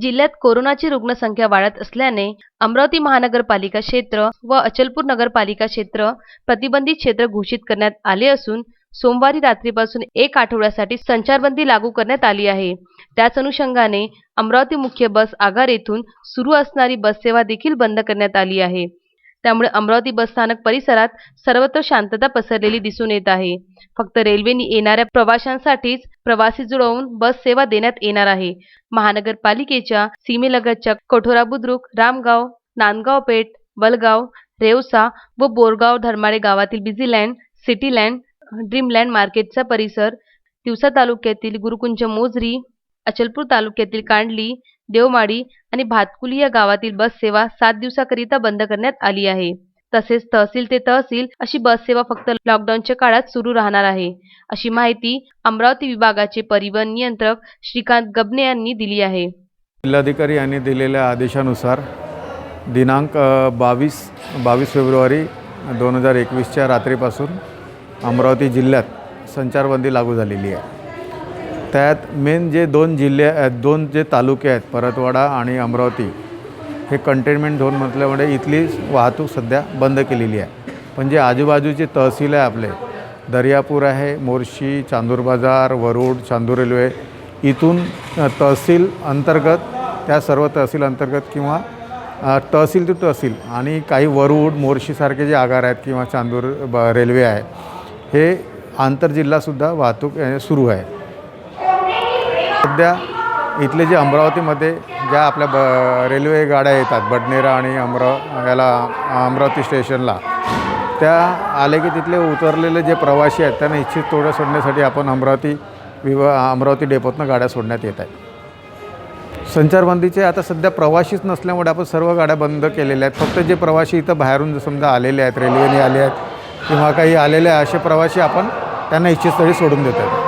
जिल्ह्यात कोरोनाची रुग्णसंख्या वाढत असल्याने अमरावती महानगरपालिका क्षेत्र व अचलपूर नगरपालिका क्षेत्र प्रतिबंधित क्षेत्र घोषित करण्यात आले असून सोमवारी रात्रीपासून एक आठवड्यासाठी संचारबंदी लागू करण्यात आली आहे. त्याच अनुषंगाने अमरावती मुख्य बस आगार येथून सुरू असणारी बससेवा देखील बंद करण्यात आली आहे. त्यामुळे अमरावती बसस्थानक परिसरात सर्वत्र शांतता पसरलेली दिसून येत आहे. फक्त रेल्वेने येणाऱ्या प्रवाशांसाठीच प्रवासी जुळवून बस सेवा देण्यात येणार आहे. महानगरपालिकेच्या सीमेलगतच्या कठोरा बुद्रुक रामगाव नांदगाव पेठ वलगाव रेवसा व बोरगाव धर्माळे गावातील बिझीलँड सिटीलँड ड्रीमलँड मार्केटचा परिसर दिवसा तालुक्यातील गुरुकुंज मोझरी अचलपूर तालुक्यातील कांडली देवमाळी आणि भातकुली या गावातील बस सेवा सात दिवसाकरिता बंद करण्यात आली आहे. तसेच तहसील ते तहसील अशी बस सेवा फक्त लॉकडाऊनच्या काळात सुरू राहणार आहे. अशी माहिती अमरावती विभागाचे परिवहन नियंत्रक श्रीकांत गबने यांनी दिली आहे. जिल्हाधिकारी यांनी दिलेल्या आदेशानुसार दिनांक बावीस बावीस फेब्रुवारी दोन हजार एकवीसच्या रात्रीपासून अमरावती जिल्ह्यात संचारबंदी लागू झालेली आहे. त्यात मेन जे दोन जिल्हे आहेत दोन जे तालुके आहेत परतवाडा आणि अमरावती हे कंटेनमेंट झोन म्हटल्यामुळे इथली वाहतूक सध्या बंद केलेली आहे. पण जे आजूबाजूचे तहसील आहे आपले दर्यापूर आहे मोर्शी चांदूर बाजार वरुड चांदूर रेल्वे इथून तहसील अंतर्गत त्या सर्व तहसील अंतर्गत किंवा तहसील ते तहसील आणि काही वरुड मोर्शीसारखे जे आगार आहेत किंवा चांदूर ब रेल्वे आहे हे आंतरजिल्हासुद्धा वाहतूक सुरू आहे. सध्या इथले जे अमरावतीमध्ये ज्या आपल्या ब रेल्वे गाड्या येतात बडनेरा आणि अमराव याला अमरावती स्टेशनला त्या आले की तिथले उतरलेले जे प्रवासी आहेत त्यांना इच्छित तोड्या सोडण्यासाठी आपण अमरावती विभा अमरावती डेपोतनं गाड्या सोडण्यात येत आहेत. संचारबंदीचे आता सध्या प्रवासीच नसल्यामुळे आपण सर्व गाड्या बंद केलेल्या आहेत. फक्त जे प्रवासी इथं बाहेरून समजा आलेले आहेत रेल्वेने आले आहेत किंवा काही आलेले आहे असे प्रवासी आपण त्यांना इच्छित स्थळी सोडून देतो आहे